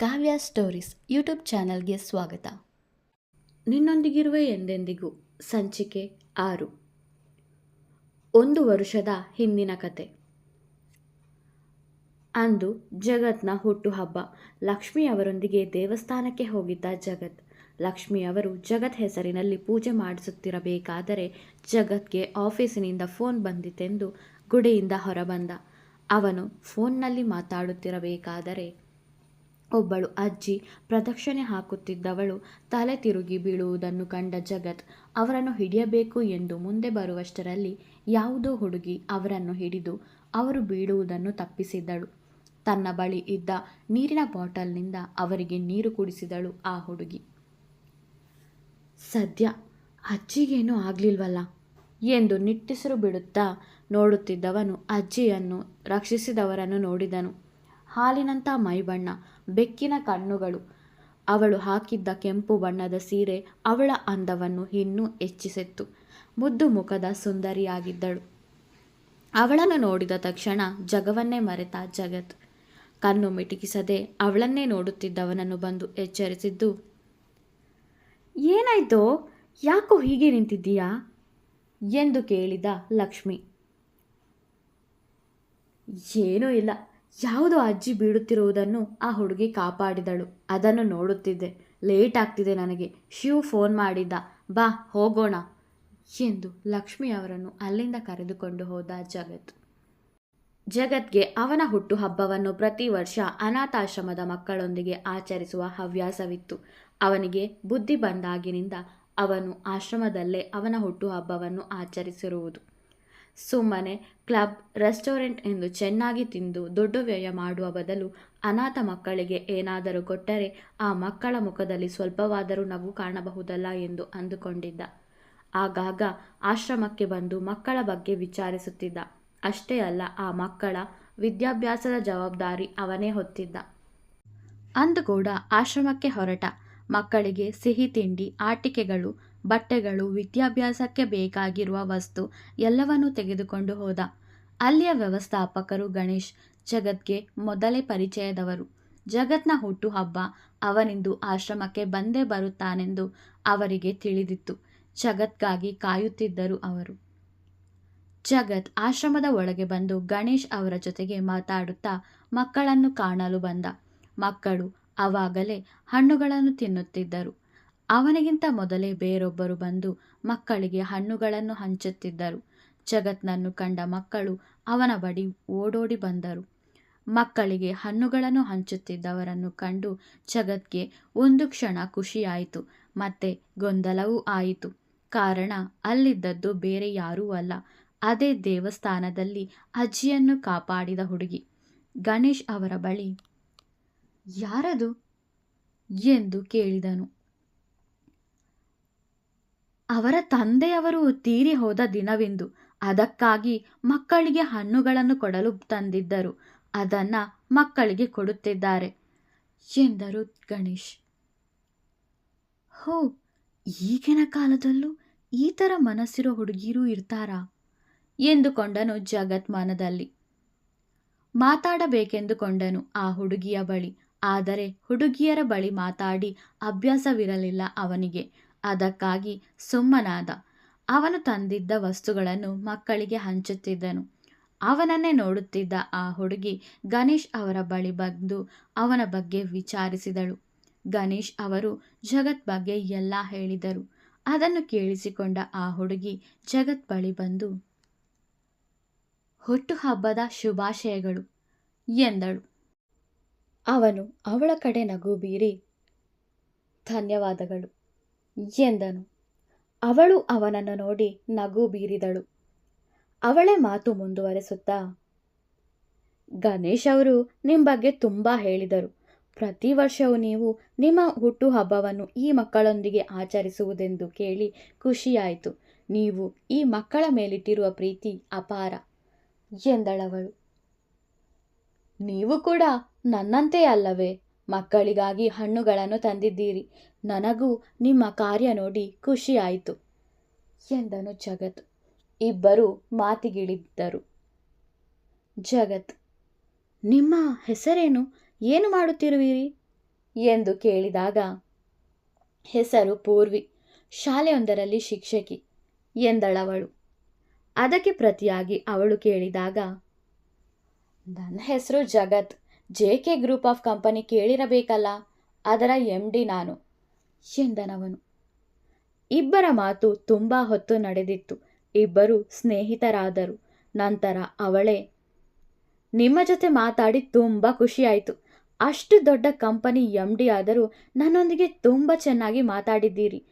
ಕಾವ್ಯ stories YouTube ಚಾನಲ್ಗೆ ಸ್ವಾಗತ. ನಿನ್ನೊಂದಿಗಿರುವ ಎಂದೆಂದಿಗೂ ಸಂಚಿಕೆ ಆರು. ಒಂದು ವರುಷದ ಹಿಂದಿನ ಕತೆ. ಅಂದು ಜಗತ್ನ ಹುಟ್ಟುಹಬ್ಬ. ಲಕ್ಷ್ಮಿ ಅವರೊಂದಿಗೆ ದೇವಸ್ಥಾನಕ್ಕೆ ಹೋಗಿದ್ದ ಜಗತ್. ಲಕ್ಷ್ಮಿ ಅವರು ಜಗತ್ ಹೆಸರಿನಲ್ಲಿ ಪೂಜೆ ಮಾಡಿಸುತ್ತಿರಬೇಕಾದರೆ ಜಗತ್ಗೆ ಆಫೀಸಿನಿಂದ ಫೋನ್ ಬಂದಿತೆಂದು ಗುಡಿಯಿಂದ ಹೊರಬಂದ. ಅವನು ಫೋನ್ನಲ್ಲಿ ಮಾತಾಡುತ್ತಿರಬೇಕಾದರೆ ಒಬ್ಬಳು ಅಜ್ಜಿ ಪ್ರದಕ್ಷಿಣೆ ಹಾಕುತ್ತಿದ್ದವಳು ತಲೆ ತಿರುಗಿ ಬೀಳುವುದನ್ನು ಕಂಡ ಜಗತ್, ಅವರನ್ನು ಹಿಡಿಯಬೇಕು ಎಂದು ಮುಂದೆ ಬರುವಷ್ಟರಲ್ಲಿ ಯಾವುದೋ ಹುಡುಗಿ ಅವರನ್ನು ಹಿಡಿದು ಅವರು ಬೀಳುವುದನ್ನು ತಪ್ಪಿಸಿದ್ದಳು. ತನ್ನ ಬಳಿ ಇದ್ದ ನೀರಿನ ಬಾಟಲ್ನಿಂದ ಅವರಿಗೆ ನೀರು ಕುಡಿಸಿದಳು ಆ ಹುಡುಗಿ. ಸದ್ಯ ಅಜ್ಜಿಗೇನೂ ಆಗ್ಲಿಲ್ವಲ್ಲ? ಎಂದು ನಿಟ್ಟಿಸಿರು ಬಿಡುತ್ತಾ ನೋಡುತ್ತಿದ್ದವನು ಅಜ್ಜಿಯನ್ನು ರಕ್ಷಿಸಿದವರನ್ನು ನೋಡಿದನು. ಹಾಲಿನಂಥ ಮೈಬಣ್ಣ ಬೆಕ್ಕಿನ ಕಣ್ಣುಗಳು. ಅವಳು ಹಾಕಿದ್ದ ಕೆಂಪು ಬಣ್ಣದ ಸೀರೆ ಅವಳ ಅಂದವನ್ನು ಇನ್ನೂ ಹೆಚ್ಚಿಸಿತ್ತು. ಮುದ್ದು ಮುಖದ ಸುಂದರಿಯಾಗಿದ್ದಳು. ಅವಳನ್ನು ನೋಡಿದ ತಕ್ಷಣ ಜಗವನ್ನೇ ಮರೆತ ಜಗತ್. ಕಣ್ಣು ಮಿಟುಕಿಸದೆ ಅವಳನ್ನೇ ನೋಡುತ್ತಿದ್ದವನನ್ನು ಬಂದು ಎಚ್ಚರಿಸಿದ್ದು, ಏನಾಯ್ತೋ? ಯಾಕೋ ಹೀಗೆ ನಿಂತಿದ್ದೀಯಾ? ಎಂದು ಕೇಳಿದ ಲಕ್ಷ್ಮಿ. ಏನೂ ಇಲ್ಲ. ಯಾವುದೋ ಅಜ್ಜಿ ಬೀಳುತ್ತಿರುವುದನ್ನು ಆ ಹುಡುಗಿ ಕಾಪಾಡಿದಳು. ಅದನ್ನು ನೋಡುತ್ತಿದ್ದೆ. ಲೇಟ್ ಆಗ್ತಿದೆ ನನಗೆ. ಶಿವ್ ಫೋನ್ ಮಾಡಿದ್ದ. ಬಾ, ಹೋಗೋಣ ಎಂದು ಲಕ್ಷ್ಮಿ ಅವರನ್ನು ಅಲ್ಲಿಂದ ಕರೆದುಕೊಂಡು ಹೋದ ಜಗತ್. ಜಗತ್ಗೆ ಅವನ ಹುಟ್ಟುಹಬ್ಬವನ್ನು ಪ್ರತಿ ವರ್ಷ ಅನಾಥಾಶ್ರಮದ ಮಕ್ಕಳೊಂದಿಗೆ ಆಚರಿಸುವ ಹವ್ಯಾಸವಿತ್ತು. ಅವನಿಗೆ ಬುದ್ಧಿ ಬಂದಾಗಿನಿಂದ ಅವನು ಆಶ್ರಮದಲ್ಲೇ ಅವನ ಹುಟ್ಟುಹಬ್ಬವನ್ನು ಆಚರಿಸಿರುವುದು. ಸುಮ್ಮನೆ ಕ್ಲಬ್, ರೆಸ್ಟೋರೆಂಟ್ ಎಂದು ಚೆನ್ನಾಗಿ ತಿಂದು ದೊಡ್ಡ ವ್ಯಯ ಮಾಡುವ ಬದಲು ಅನಾಥ ಮಕ್ಕಳಿಗೆ ಏನಾದರೂ ಕೊಟ್ಟರೆ ಆ ಮಕ್ಕಳ ಮುಖದಲ್ಲಿ ಸ್ವಲ್ಪವಾದರೂ ನಗು ಕಾಣಬಹುದಲ್ಲ ಎಂದು ಅಂದುಕೊಂಡಿದ್ದ. ಆಗಾಗ ಆಶ್ರಮಕ್ಕೆ ಬಂದು ಮಕ್ಕಳ ಬಗ್ಗೆ ವಿಚಾರಿಸುತ್ತಿದ್ದ. ಅಷ್ಟೇ ಅಲ್ಲ, ಆ ಮಕ್ಕಳ ವಿದ್ಯಾಭ್ಯಾಸದ ಜವಾಬ್ದಾರಿ ಅವನೇ ಹೊತ್ತಿದ್ದ. ಅಂದು ಕೂಡ ಆಶ್ರಮಕ್ಕೆ ಹೊರಟ. ಮಕ್ಕಳಿಗೆ ಸಿಹಿ ತಿಂಡಿ, ಆಟಿಕೆಗಳು ಬಟ್ಟೆಗಳು ವಿದ್ಯಾಭ್ಯಾಸಕ್ಕೆ ಬೇಕಾಗಿರುವ ವಸ್ತು ಎಲ್ಲವನ್ನೂ ತೆಗೆದುಕೊಂಡು ಹೋದ. ಅಲ್ಲಿಯ ವ್ಯವಸ್ಥಾಪಕರು ಗಣೇಶ್, ಜಗತ್ಗೆ ಮೊದಲೇ ಪರಿಚಯದವರು. ಜಗತ್ನ ಹುಟ್ಟುಹಬ್ಬ ಅವನಿಂದು ಆಶ್ರಮಕ್ಕೆ ಬಂದೇ ಬರುತ್ತಾನೆಂದು ಅವರಿಗೆ ತಿಳಿದಿತ್ತು. ಜಗತ್ಗಾಗಿ ಕಾಯುತ್ತಿದ್ದರು ಅವರು. ಜಗತ್ ಆಶ್ರಮದ ಒಳಗೆ ಬಂದು ಗಣೇಶ್ ಅವರ ಜೊತೆಗೆ ಮಾತಾಡುತ್ತಾ ಮಕ್ಕಳನ್ನು ಕಾಣಲು ಬಂದ. ಮಕ್ಕಳು ಅವಾಗಲೇ ಹಣ್ಣುಗಳನ್ನು ತಿನ್ನುತ್ತಿದ್ದರು. ಅವನಿಗಿಂತ ಮೊದಲೇ ಬೇರೊಬ್ಬರು ಬಂದು ಮಕ್ಕಳಿಗೆ ಹಣ್ಣುಗಳನ್ನು ಹಂಚುತ್ತಿದ್ದರು. ಜಗತ್ನನ್ನು ಕಂಡ ಮಕ್ಕಳು ಅವನ ಬಳಿ ಓಡೋಡಿ ಬಂದರು. ಮಕ್ಕಳಿಗೆ ಹಣ್ಣುಗಳನ್ನು ಹಂಚುತ್ತಿದ್ದವರನ್ನು ಕಂಡು ಜಗತ್ಗೆ ಒಂದು ಕ್ಷಣ ಖುಷಿಯಾಯಿತು. ಮತ್ತೆ ಗೊಂದಲವೂ ಆಯಿತು. ಕಾರಣ ಅಲ್ಲಿದ್ದದ್ದು ಬೇರೆ ಯಾರೂ ಅಲ್ಲ. ಅದೇ ದೇವಸ್ಥಾನದಲ್ಲಿ ಅಜ್ಜಿಯನ್ನು ಕಾಪಾಡಿದ ಹುಡುಗಿ. ಗಣೇಶ್ ಅವರ ಬಳಿ, ಯಾರದು? ಎಂದು ಕೇಳಿದನು. ಅವರ ತಂದೆಯವರು ತೀರಿ ಹೋದ ದಿನವೆಂದು. ಅದಕ್ಕಾಗಿ ಮಕ್ಕಳಿಗೆ ಹಣ್ಣುಗಳನ್ನು ಕೊಡಲು ತಂದಿದ್ದರು. ಅದನ್ನ ಮಕ್ಕಳಿಗೆ ಕೊಡುತ್ತಿದ್ದಾರೆ. ಎಂದರು ಗಣೇಶ್. ಹೋ, ಈಗಿನ ಕಾಲದಲ್ಲೂ ಈ ಥರ ಮನಸ್ಸಿರೋ ಹುಡುಗಿಯರು ಇರ್ತಾರಾ? ಎಂದುಕೊಂಡನು ಜಗತ್ಮಾನದಲ್ಲಿ ಮಾತಾಡಬೇಕೆಂದುಕೊಂಡನು ಆ ಹುಡುಗಿಯ ಬಳಿ. ಆದರೆ ಹುಡುಗಿಯರ ಬಳಿ ಮಾತಾಡಿ ಅಭ್ಯಾಸವಿರಲಿಲ್ಲ ಅವನಿಗೆ. ಅದಕ್ಕಾಗಿ ಸುಮ್ಮನಾದ. ಅವನು ತಂದಿದ್ದ ವಸ್ತುಗಳನ್ನು ಮಕ್ಕಳಿಗೆ ಹಂಚುತ್ತಿದ್ದನು. ಅವನನ್ನೇ ನೋಡುತ್ತಿದ್ದ ಆ ಹುಡುಗಿ ಗಣೇಶ್ ಅವರ ಬಳಿ ಬಂದು ಅವನ ಬಗ್ಗೆ ವಿಚಾರಿಸಿದಳು. ಗಣೇಶ್ ಅವರು ಜಗತ್ ಬಗ್ಗೆ ಎಲ್ಲ ಹೇಳಿದರು. ಅದನ್ನು ಕೇಳಿಸಿಕೊಂಡ ಆ ಹುಡುಗಿ ಜಗತ್ ಬಳಿ ಬಂದು, ಹುಟ್ಟುಹಬ್ಬದ ಶುಭಾಶಯಗಳು ಎಂದಳು. ಅವನು ಅವಳ ಕಡೆ ನಗು ಬೀರಿ ಧನ್ಯವಾದಗಳು. ಎಂದನು. ಅವಳು ಅವನನ್ನು ನೋಡಿ ನಗು ಬೀರಿದಳು. ಅವಳೇ ಮಾತು ಮುಂದುವರೆಸುತ್ತಾ, ಗಣೇಶ್ ಅವರು ನಿಮ್ಮ ಬಗ್ಗೆ ತುಂಬ ಹೇಳಿದರು. ಪ್ರತಿ ವರ್ಷವೂ ನೀವು ನಿಮ್ಮ ಹುಟ್ಟುಹಬ್ಬವನ್ನು ಈ ಮಕ್ಕಳೊಂದಿಗೆ ಆಚರಿಸುವುದೆಂದು ಕೇಳಿ ಖುಷಿಯಾಯಿತು. ನೀವು ಈ ಮಕ್ಕಳ ಮೇಲಿಟ್ಟಿರುವ ಪ್ರೀತಿ ಅಪಾರ, ಎಂದಳವಳು. ನೀವು ಕೂಡ ನನ್ನಂತೆ ಅಲ್ಲವೇ? ಮಕ್ಕಳಿಗಾಗಿ ಹಣ್ಣುಗಳನ್ನು ತಂದಿದ್ದೀರಿ. ನನಗೂ ನಿಮ್ಮ ಕಾರ್ಯ ನೋಡಿ ಖುಷಿಯಾಯಿತು. ಎಂದನು ಜಗತ್. ಇಬ್ಬರು ಮಾತಿಗಿಳಿದ್ದರು ಜಗತ್, ನಿಮ್ಮ ಹೆಸರೇನು? ಏನು ಮಾಡುತ್ತಿರುವಿರಿ? ಎಂದು ಕೇಳಿದಾಗ, ಹೆಸರು ಪೂರ್ವಿ, ಶಾಲೆಯೊಂದರಲ್ಲಿ ಶಿಕ್ಷಕಿ ಎಂದಳವಳು. ಅದಕ್ಕೆ ಪ್ರತಿಯಾಗಿ ಅವಳು ಕೇಳಿದಾಗ, ನನ್ನ ಹೆಸರು Jagat. J K group of company ಕೇಳಿರಬೇಕಲ್ಲ? ಅದರ ಎಂ ಡಿ ನಾನು. ಎಂದನವನು. ಇಬ್ಬರ ಮಾತು ತುಂಬ ಹೊತ್ತು ನಡೆದಿತ್ತು. ಇಬ್ಬರು ಸ್ನೇಹಿತರಾದರು. ನಂತರ ಅವಳೇ, ನಿಮ್ಮ ಜೊತೆ ಮಾತಾಡಿ ತುಂಬ ಖುಷಿಯಾಯಿತು. ಅಷ್ಟು ದೊಡ್ಡ ಕಂಪನಿ ಎಂ ಡಿ ಆದರೂ ನನ್ನೊಂದಿಗೆ ತುಂಬ ಚೆನ್ನಾಗಿ ಮಾತಾಡಿದ್ದೀರಿ.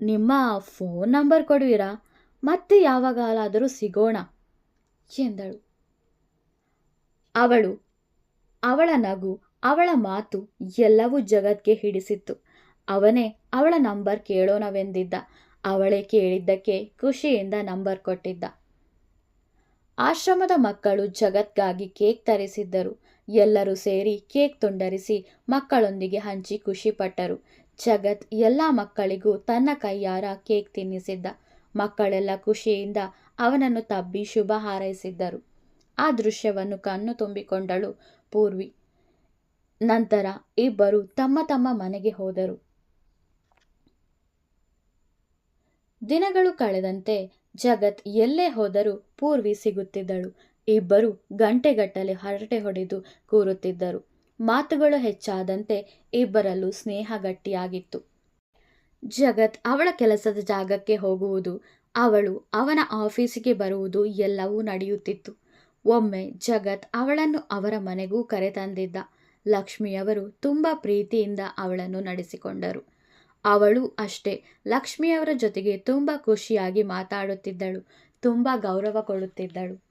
ನಿಮ್ಮ ಫೋನ್ ನಂಬರ್ ಕೊಡುವಿರಾ? ಮತ್ತೆ ಯಾವಾಗಲಾದರೂ ಸಿಗೋಣ, ಎಂದಳು. ಅವಳು ಅವಳ ನಗು, ಅವಳ ಮಾತು ಎಲ್ಲವೂ ಜಗತ್ಗೆ ಹಿಡಿಸಿತ್ತು. ಅವನೇ ಅವಳ ನಂಬರ್ ಕೇಳೋಣವೆಂದಿದ್ದ ಅವಳೇ ಕೇಳಿದ್ದಕ್ಕೆ ಖುಷಿಯಿಂದ ನಂಬರ್ ಕೊಟ್ಟಿದ್ದ. ಆಶ್ರಮದ ಮಕ್ಕಳು ಜಗತ್ಗಾಗಿ ಕೇಕ್ ತರಿಸಿದ್ದರು. ಎಲ್ಲರೂ ಸೇರಿ ಕೇಕ್ ತುಂಡರಿಸಿ ಮಕ್ಕಳೊಂದಿಗೆ ಹಂಚಿ ಖುಷಿಪಟ್ಟರು ಜಗತ್ ಎಲ್ಲ ಮಕ್ಕಳಿಗೂ ತನ್ನ ಕೈಯಾರ ಕೇಕ್ ತಿನ್ನಿಸಿದ್ದ. ಮಕ್ಕಳೆಲ್ಲ ಖುಷಿಯಿಂದ ಅವನನ್ನು ತಬ್ಬಿ ಶುಭ ಹಾರೈಸಿದ್ದರು. ಆ ದೃಶ್ಯವನ್ನು ಕಣ್ಣು ತುಂಬಿಕೊಂಡಳು. ಪೂರ್ವಿ. ನಂತರ ಇಬ್ಬರು ತಮ್ಮ ತಮ್ಮ ಮನೆಗೆ ಹೋದರು. ದಿನಗಳು ಕಳೆದಂತೆ ಜಗತ್ ಎಲ್ಲೇ ಹೋದರೂ ಪೂರ್ವಿ ಸಿಗುತ್ತಿದ್ದಳು. ಇಬ್ಬರು ಗಂಟೆಗಟ್ಟಲೆ ಹರಟೆ ಹೊಡೆದು ಕೂರುತ್ತಿದ್ದರು. ಮಾತುಗಳು ಹೆಚ್ಚಾದಂತೆ ಇಬ್ಬರಲ್ಲೂ ಸ್ನೇಹ ಗಟ್ಟಿಯಾಗಿತ್ತು. ಜಗತ್ ಅವಳ ಕೆಲಸದ ಜಾಗಕ್ಕೆ ಹೋಗುವುದು, ಅವಳು ಅವನ ಆಫೀಸಿಗೆ ಬರುವುದು ಎಲ್ಲವೂ ನಡೆಯುತ್ತಿತ್ತು. ಒಮ್ಮೆ ಜಗತ್ ಅವಳನ್ನು ಅವರ ಮನೆಗೂ ಕರೆತಂದಿದ್ದ. ಲಕ್ಷ್ಮಿಯವರು ತುಂಬ ಪ್ರೀತಿಯಿಂದ ಅವಳನ್ನು ನಡೆಸಿಕೊಂಡರು. ಅವಳು ಅಷ್ಟೇ, ಲಕ್ಷ್ಮಿಯವರ ಜೊತೆಗೆ ತುಂಬ ಖುಷಿಯಾಗಿ ಮಾತಾಡುತ್ತಿದ್ದಳು, ತುಂಬ ಗೌರವ ಕೊಡುತ್ತಿದ್ದಳು.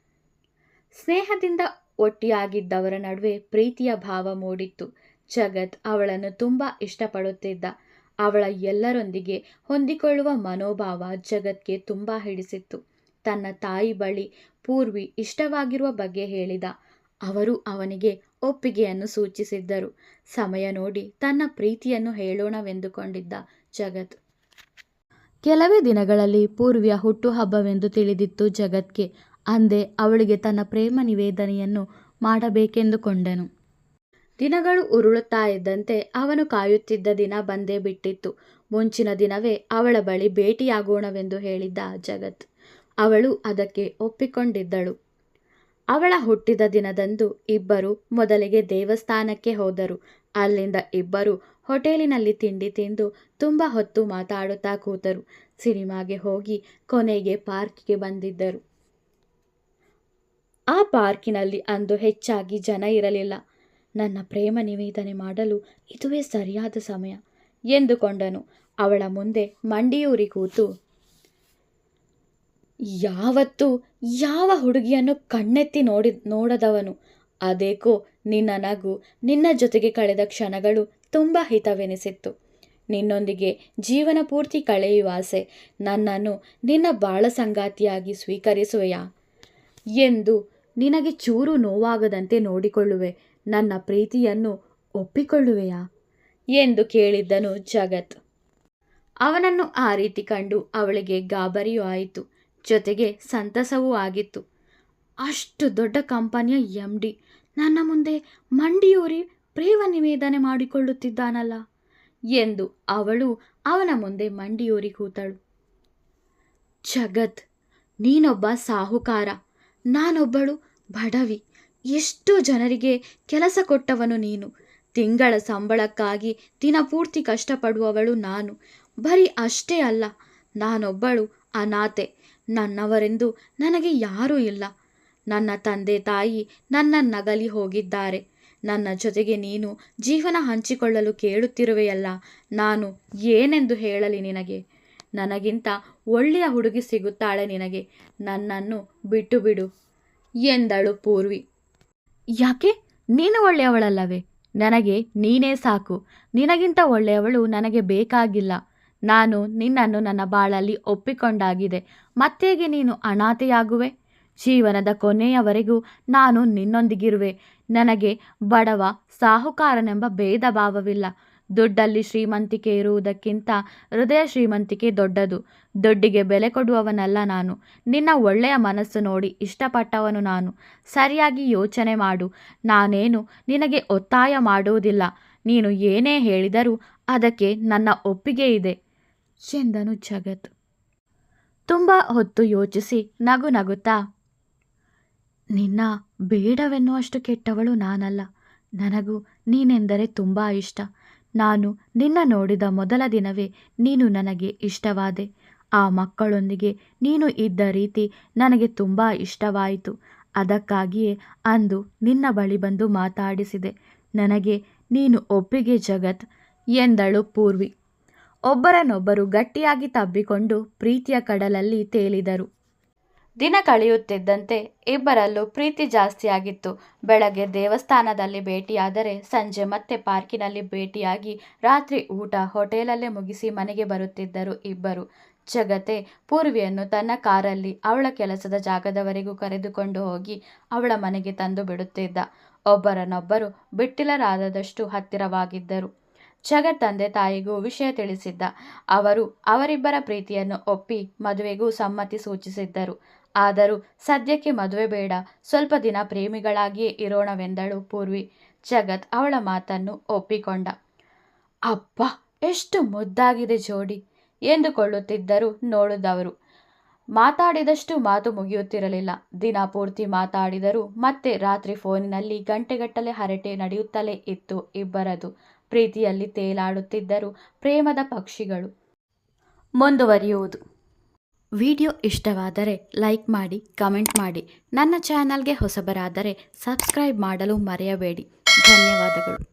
ಸ್ನೇಹದಿಂದ ಒಟ್ಟಿಯಾಗಿದ್ದವರ ನಡುವೆ ಪ್ರೀತಿಯ ಭಾವ ಮೂಡಿತ್ತು. ಜಗತ್ ಅವಳನ್ನು ತುಂಬ ಇಷ್ಟಪಡುತ್ತಿದ್ದ, ಅವಳ ಎಲ್ಲರೊಂದಿಗೆ ಹೊಂದಿಕೊಳ್ಳುವ ಮನೋಭಾವ ಜಗತ್ಗೆ ತುಂಬ ಹಿಡಿಸಿತ್ತು. ತನ್ನ ತಾಯಿ ಬಳಿ ಪೂರ್ವಿ ಇಷ್ಟವಾಗಿರುವ ಬಗ್ಗೆ ಹೇಳಿದ. ಅವರು ಅವನಿಗೆ ಒಪ್ಪಿಗೆಯನ್ನು ಸೂಚಿಸಿದ್ದರು. ಸಮಯ ನೋಡಿ ತನ್ನ ಪ್ರೀತಿಯನ್ನು ಹೇಳೋಣವೆಂದುಕೊಂಡಿದ್ದ ಜಗತ್. ಕೆಲವೇ ದಿನಗಳಲ್ಲಿ ಪೂರ್ವಿಯ ಹುಟ್ಟುಹಬ್ಬವೆಂದು ತಿಳಿದಿತ್ತು ಜಗತ್ಗೆ. ಅಂದೇ ಅವಳಿಗೆ ತನ್ನ ಪ್ರೇಮ ನಿವೇದನೆಯನ್ನು ಮಾಡಬೇಕೆಂದುಕೊಂಡನು. ದಿನಗಳು ಉರುಳುತ್ತಾ ಇದ್ದಂತೆ ಅವನು ಕಾಯುತ್ತಿದ್ದ ದಿನ ಬಂದೇ ಬಿಟ್ಟಿತ್ತು. ಮುಂಚಿನ ದಿನವೇ ಅವಳ ಬಳಿ ಭೇಟಿಯಾಗೋಣವೆಂದು ಹೇಳಿದ್ದ ಜಗತ್. ಅವಳು ಅದಕ್ಕೆ ಒಪ್ಪಿಕೊಂಡಿದ್ದಳು. ಅವಳ ಹುಟ್ಟಿದ ದಿನದಂದು ಇಬ್ಬರು ಮೊದಲಿಗೆ ದೇವಸ್ಥಾನಕ್ಕೆ ಹೋದರು. ಅಲ್ಲಿಂದ ಇಬ್ಬರು ಹೋಟೆಲಿನಲ್ಲಿ ತಿಂಡಿ ತಿಂದು ತುಂಬ ಹೊತ್ತು ಮಾತಾಡುತ್ತಾ ಕೂತರು. ಸಿನಿಮಾಗೆ ಹೋಗಿ ಕೊನೆಗೆ ಪಾರ್ಕ್ಗೆ ಬಂದಿದ್ದರು. ಆ ಪಾರ್ಕಿನಲ್ಲಿ ಅಂದು ಹೆಚ್ಚಾಗಿ ಜನ ಇರಲಿಲ್ಲ. ನನ್ನ ಪ್ರೇಮ ನಿವೇದನೆ ಮಾಡಲು ಇದುವೇ ಸರಿಯಾದ ಸಮಯ ಎಂದುಕೊಂಡನು. ಅವಳ ಮುಂದೆ ಮಂಡಿಯೂರಿ ಕೂತು ಯಾವತ್ತೂ ಯಾವ ಹುಡುಗಿಯನ್ನು ಕಣ್ಣೆತ್ತಿ ನೋಡಿ, ನೋಡದವನು? ಅದೇಕೋ ನಿನ್ನ ನಗು, ನಿನ್ನ ಜೊತೆಗೆ ಕಳೆದ ಕ್ಷಣಗಳು ತುಂಬ ಹಿತವೆನಿಸಿತ್ತು. ನಿನ್ನೊಂದಿಗೆ ಜೀವನ ಪೂರ್ತಿ ಕಳೆಯುವ ಆಸೆ ನನ್ನನ್ನು ನಿನ್ನ ಬಾಳ ಸಂಗಾತಿಯಾಗಿ ಸ್ವೀಕರಿಸುವೆಯಾ? ಎಂದು ನಿನಗೆ ಚೂರು ನೋವಾಗದಂತೆ ನೋಡಿಕೊಳ್ಳುವೆ, ನನ್ನ ಪ್ರೀತಿಯನ್ನು ಒಪ್ಪಿಕೊಳ್ಳುವೆಯಾ? ಎಂದು ಕೇಳಿದ್ದನು ಜಗತ್. ಅವನನ್ನು ಆ ರೀತಿ ಕಂಡು ಅವಳಿಗೆ ಗಾಬರಿಯೂ ಆಯಿತು. ಜೊತೆಗೆ ಸಂತಸವೂ ಆಗಿತ್ತು. ಅಷ್ಟು ದೊಡ್ಡ ಕಂಪನಿಯ ಎಂ ಡಿ ನನ್ನ ಮುಂದೆ ಮಂಡಿಯೂರಿ ಪ್ರೇಮ ನಿವೇದನೆ ಮಾಡಿಕೊಳ್ಳುತ್ತಿದ್ದಾನಲ್ಲ ಎಂದು ಅವಳು ಅವನ ಮುಂದೆ ಮಂಡಿಯೂರಿ ಕೂತಳು. ಜಗತ್, ನೀನೊಬ್ಬ ಸಾಹುಕಾರ, ನಾನೊಬ್ಬಳು ಬಡವಿ, ಎಷ್ಟೋ ಜನರಿಗೆ ಕೆಲಸ ಕೊಟ್ಟವನು ನೀನು. ತಿಂಗಳ ಸಂಬಳಕ್ಕಾಗಿ ದಿನಪೂರ್ತಿ ಕಷ್ಟಪಡುವವಳು ನಾನು. ಬರೀ ಅಷ್ಟೇ ಅಲ್ಲ, ನಾನೊಬ್ಬಳು ಅನಾಥೆ ನನ್ನವರೆಂದು ನನಗೆ ಯಾರೂ ಇಲ್ಲ. ನನ್ನ ತಂದೆ ತಾಯಿ ನನ್ನ ನಗಲಿ ಹೋಗಿದ್ದಾರೆ. ನನ್ನ ಜೊತೆಗೆ ನೀನು ಜೀವನ ಹಂಚಿಕೊಳ್ಳಲು ಕೇಳುತ್ತಿರುವೆಯಲ್ಲ. ನಾನು ಏನೆಂದು ಹೇಳಲಿ ನಿನಗೆ? ನನಗಿಂತ ಒಳ್ಳೆಯ ಹುಡುಗಿ ಸಿಗುತ್ತಾಳೆ ನಿನಗೆ. ನನ್ನನ್ನು ಬಿಟ್ಟು ಬಿಡು ಎಂದಳು ಪೂರ್ವಿ. ಯಾಕೆ? ನೀನು ಒಳ್ಳೆಯವಳಲ್ಲವೇ? ನನಗೆ ನೀನೇ ಸಾಕು. ನಿನಗಿಂತ ಒಳ್ಳೆಯವಳು ನನಗೆ ಬೇಕಾಗಿಲ್ಲ. ನಾನು ನಿನ್ನನ್ನು ನನ್ನ ಬಾಳಲ್ಲಿ ಒಪ್ಪಿಕೊಂಡಾಗಿದೆ. ಮತ್ತೇಗೆ ನೀನು ಅನಾಥೆಯಾಗುವೆ? ಜೀವನದ ಕೊನೆಯವರೆಗೂ ನಾನು ನಿನ್ನೊಂದಿಗಿರುವೆ. ನನಗೆ ಬಡವ ಸಾಹುಕಾರನೆಂಬ ಭೇದ ಭಾವವಿಲ್ಲ ದುಡ್ಡಲ್ಲಿ ಶ್ರೀಮಂತಿಕೆ ಇರುವುದಕ್ಕಿಂತ ಹೃದಯ ಶ್ರೀಮಂತಿಕೆ ದೊಡ್ಡದು. ದುಡ್ಡಿಗೆ ಬೆಲೆ ಕೊಡುವವನಲ್ಲ ನಾನು. ನಿನ್ನ ಒಳ್ಳೆಯ ಮನಸ್ಸು ನೋಡಿ ಇಷ್ಟಪಟ್ಟವನು ನಾನು. ಸರಿಯಾಗಿ ಯೋಚನೆ ಮಾಡು. ನಾನೇನು ನಿನಗೆ ಒತ್ತಾಯ ಮಾಡುವುದಿಲ್ಲ. ನೀನು ಏನೇ ಹೇಳಿದರೂ ಅದಕ್ಕೆ ನನ್ನ ಒಪ್ಪಿಗೆ ಇದೆ ಎಂದನು ಜಗತ್. ತುಂಬ ಹೊತ್ತು ಯೋಚಿಸಿ ನಗು ನಗುತ್ತಾ, ನಿನ್ನ ಬೇಡವೆನ್ನುವಷ್ಟು ಕೆಟ್ಟವಳು ನಾನಲ್ಲ. ನನಗೂ ನೀನೆಂದರೆ ತುಂಬ ಇಷ್ಟ. ನಾನು ನಿನ್ನ ನೋಡಿದ ಮೊದಲ ದಿನವೇ ನೀನು ನನಗೆ ಇಷ್ಟವಾದೆ. ಆ ಮಕ್ಕಳೊಂದಿಗೆ ನೀನು ಇದ್ದ ರೀತಿ ನನಗೆ ತುಂಬ ಇಷ್ಟವಾಯಿತು. ಅದಕ್ಕಾಗಿಯೇ ಅಂದು ನಿನ್ನ ಬಳಿ ಬಂದು ಮಾತಾಡಿಸಿದೆ. ನನಗೆ ನೀನು ಒಪ್ಪಿಗೆ ಜಗತ್ ಎಂದಳು ಪೂರ್ವಿ. ಒಬ್ಬರನ್ನೊಬ್ಬರು ಗಟ್ಟಿಯಾಗಿ ತಬ್ಬಿಕೊಂಡು ಪ್ರೀತಿಯ ಕಡಲಲ್ಲಿ ತೇಲಿದರು. ದಿನ ಕಳೆಯುತ್ತಿದ್ದಂತೆ ಇಬ್ಬರಲ್ಲೂ ಪ್ರೀತಿ ಜಾಸ್ತಿಯಾಗಿತ್ತು. ಬೆಳಗ್ಗೆ ದೇವಸ್ಥಾನದಲ್ಲಿ ಭೇಟಿಯಾದರೆ ಸಂಜೆ ಮತ್ತೆ ಪಾರ್ಕಿನಲ್ಲಿ ಭೇಟಿಯಾಗಿ ರಾತ್ರಿ ಊಟ ಹೋಟೆಲಲ್ಲೇ ಮುಗಿಸಿ ಮನೆಗೆ ಬರುತ್ತಿದ್ದರು ಇಬ್ಬರು. ಜಗತೆ ಪೂರ್ವಿಯನ್ನು ತನ್ನ ಕಾರಲ್ಲಿ ಅವಳ ಕೆಲಸದ ಜಾಗದವರೆಗೂ ಕರೆದುಕೊಂಡು ಹೋಗಿ ಅವಳ ಮನೆಗೆ ತಂದು ಬಿಡುತ್ತಿದ್ದ. ಒಬ್ಬರನ್ನೊಬ್ಬರು ಬಿಟ್ಟಿಲರಾದದಷ್ಟು ಹತ್ತಿರವಾಗಿದ್ದರು. ಜಗತ್ ತಂದೆ ತಾಯಿಗೂ ವಿಷಯ ತಿಳಿಸಿದ್ದ. ಅವರು ಅವರಿಬ್ಬರ ಪ್ರೀತಿಯನ್ನು ಒಪ್ಪಿ ಮದುವೆಗೂ ಸಮ್ಮತಿ ಸೂಚಿಸಿದ್ದರು. ಆದರೂ ಸದ್ಯಕ್ಕೆ ಮದುವೆ ಬೇಡ. ಸ್ವಲ್ಪ ದಿನ ಪ್ರೇಮಿಗಳಾಗಿಯೇ ಇರೋಣವೆಂದಳು ಪೂರ್ವಿ. ಜಗತ್ ಅವಳ ಮಾತನ್ನು ಒಪ್ಪಿಕೊಂಡ. ಅಪ್ಪ, ಎಷ್ಟು ಮುದ್ದಾಗಿದೆ ಜೋಡಿ. ಎಂದುಕೊಳ್ಳುತ್ತಿದ್ದರು ನೋಡಿದವರು. ಮಾತಾಡಿದಷ್ಟು ಮಾತು ಮುಗಿಯುತ್ತಿರಲಿಲ್ಲ. ದಿನ ಪೂರ್ತಿ ಮಾತಾಡಿದರು ಮತ್ತೆ ರಾತ್ರಿ ಫೋನಿನಲ್ಲಿ ಗಂಟೆಗಟ್ಟಲೆ ಹರಟೆ ನಡೆಯುತ್ತಲೇ ಇತ್ತು ಇಬ್ಬರದು. ಪ್ರೀತಿಯಲ್ಲಿ ತೇಲಾಡುತ್ತಿದ್ದರು ಪ್ರೇಮದ ಪಕ್ಷಿಗಳು. ಮುಂದುವರಿಯುವುದು. ವಿಡಿಯೋ ಇಷ್ಟವಾದರೆ ಲೈಕ್ ಮಾಡಿ, ಕಮೆಂಟ್ ಮಾಡಿ. ನನ್ನ ಚಾನಲ್ಗೆ ಹೊಸಬರಾದರೆ ಸಬ್ಸ್ಕ್ರೈಬ್ ಮಾಡಲು ಮರೆಯಬೇಡಿ. ಧನ್ಯವಾದಗಳು.